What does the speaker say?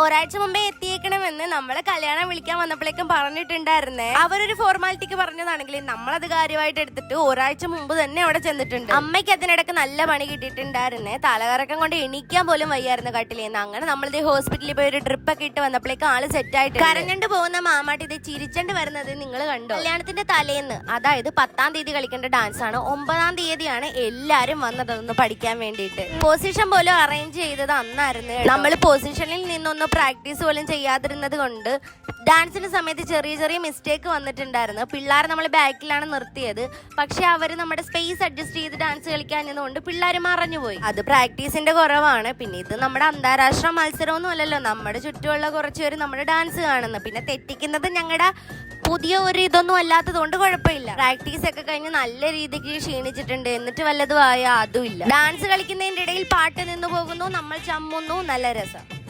ഒരാഴ്ച മുമ്പേ എത്തിയേക്കണമെന്ന് നമ്മളെ കല്യാണം വിളിക്കാൻ വന്നപ്പോഴേക്കും പറഞ്ഞിട്ടുണ്ടായിരുന്നേ. അവരൊരു ഫോർമാലിറ്റിക്ക് പറഞ്ഞതാണെങ്കിൽ നമ്മളത് കാര്യമായിട്ട് എടുത്തിട്ട് ഒരാഴ്ച മുമ്പ് തന്നെ അവിടെ ചെന്നിട്ടുണ്ട്. അമ്മയ്ക്ക് അതിനിടക്ക് നല്ല പണി കിട്ടിയിട്ടുണ്ടായിരുന്നേ. തലകറക്കം കൊണ്ട് എണീക്കാൻ പോലും വയ്യായിരുന്നു കട്ടിലേന്ന് അങ്ങനെ നമ്മളിത് ഹോസ്പിറ്റലിൽ പോയി ഒരു ട്രിപ്പ് ഒക്കെ ഇട്ട് വന്നപ്പോഴേക്കും ആൾ സെറ്റ് ആയിട്ട് കരഞ്ഞണ്ട് പോകുന്ന മാമാട്ടി ഇത് ചിരിച്ചണ്ട് വരുന്നത് നിങ്ങൾ കണ്ടോ? കല്യാണത്തിന്റെ തലേന്ന് അതായത് പത്താം തീയതി കളിക്കേണ്ട ഡാൻസ് ആണ്. ഒമ്പതാം തീയതിയാണ് എല്ലാരും വന്നത് പഠിക്കാൻ വേണ്ടിയിട്ട്. പൊസിഷൻ പോലും അറേഞ്ച് ചെയ്തത് അന്നായിരുന്നു നമ്മൾ പൊസിഷനിൽ നിന്നൊന്നും പ്രാക്ടീസ് പോലും ചെയ്യാതിരുന്നത് കൊണ്ട് ഡാൻസിന് സമയത്ത് ചെറിയ ചെറിയ മിസ്റ്റേക്ക് വന്നിട്ടുണ്ടായിരുന്നു. പിള്ളേർ നമ്മൾ ബാക്കിലാണ് നിർത്തിയത്. പക്ഷേ അവർ നമ്മുടെ സ്പേസ് അഡ്ജസ്റ്റ് ചെയ്ത് ഡാൻസ് കളിക്കാഞ്ഞതുകൊണ്ട് പിള്ളേർ മറഞ്ഞുപോയി. അത് പ്രാക്ടീസിന്റെ കുറവാണ്. പിന്നെ ഇത് നമ്മുടെ അന്താരാഷ്ട്ര മത്സരമൊന്നും അല്ലല്ലോ. നമ്മുടെ ചുറ്റുമുള്ള കുറച്ച് പേര് നമ്മുടെ ഡാൻസ് കാണുന്നു. പിന്നെ തെറ്റിക്കുന്നത് ഞങ്ങളുടെ പുതിയ ഒരു ഇതൊന്നും അല്ലാത്തതുകൊണ്ട് കുഴപ്പമില്ല. പ്രാക്ടീസ് ഒക്കെ കഴിഞ്ഞ് നല്ല രീതിക്ക് ക്ഷീണിച്ചിട്ടുണ്ട്. എന്നിട്ട് വല്ലതും ആയ അതും ഇല്ല. ഡാൻസ് കളിക്കുന്നതിന്റെ ഇടയിൽ പാട്ട് നിന്ന് പോകുന്നു. നമ്മൾ ചമ്മുന്നു. നല്ല രസം.